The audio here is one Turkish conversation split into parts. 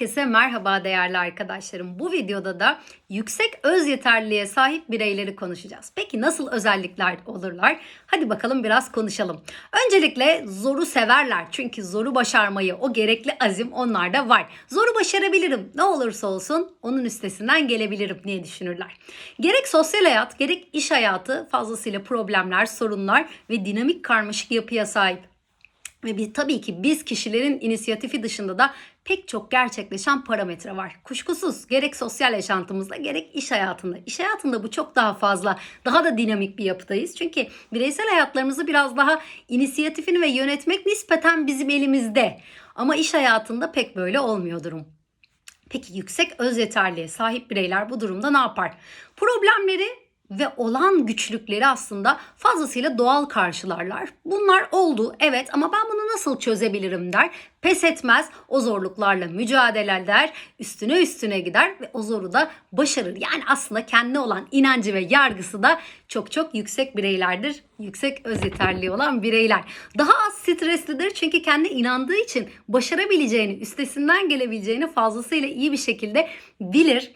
Herkese merhaba değerli arkadaşlarım. Bu videoda da yüksek öz yeterliliğe sahip bireyleri konuşacağız. Peki nasıl özellikler olurlar? Hadi bakalım biraz konuşalım. Öncelikle zoru severler. Çünkü zoru başarmayı, o gerekli azim onlarda var. Zoru başarabilirim. Ne olursa olsun onun üstesinden gelebilirim diye düşünürler. Gerek sosyal hayat, gerek iş hayatı fazlasıyla problemler, sorunlar ve dinamik karmaşık yapıya sahip. Ve bir, tabii ki biz kişilerin inisiyatifi dışında da pek çok gerçekleşen parametre var. Kuşkusuz gerek sosyal yaşantımızda gerek iş hayatında. İş hayatında bu çok daha fazla, daha da dinamik bir yapıdayız. Çünkü bireysel hayatlarımızı biraz daha inisiyatifini ve yönetmek nispeten bizim elimizde. Ama iş hayatında pek böyle olmuyor durum. Peki yüksek öz yeterliğe sahip bireyler bu durumda ne yapar? Problemleri ve olan güçlükleri aslında fazlasıyla doğal karşılarlar. Bunlar oldu evet ama ben bunu nasıl çözebilirim der. Pes etmez, o zorluklarla mücadele eder, üstüne üstüne gider ve o zoru da başarır. Yani aslında kendine olan inancı ve yargısı da çok çok yüksek bireylerdir. Yüksek öz yeterliği olan bireyler. Daha az streslidir çünkü kendi inandığı için başarabileceğini, üstesinden gelebileceğini fazlasıyla iyi bir şekilde bilir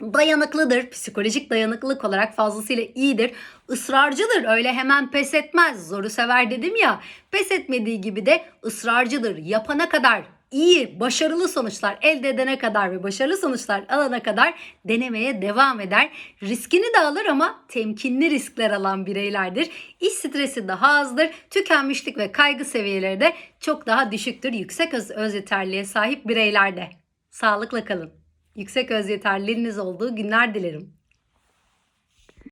dayanıklıdır. Psikolojik dayanıklılık olarak fazlasıyla iyidir. Israrcıdır. Öyle hemen pes etmez. Zoru sever dedim ya. Pes etmediği gibi de ısrarcıdır. Yapana kadar iyi, başarılı sonuçlar elde edene kadar ve başarılı sonuçlar alana kadar denemeye devam eder. Riskini de alır ama temkinli riskler alan bireylerdir. İş stresi daha azdır. Tükenmişlik ve kaygı seviyeleri de çok daha düşüktür. Yüksek öz, öz yeterliğe sahip bireylerde. Sağlıkla kalın. Yüksek öz yeterliliğiniz olduğu günler dilerim.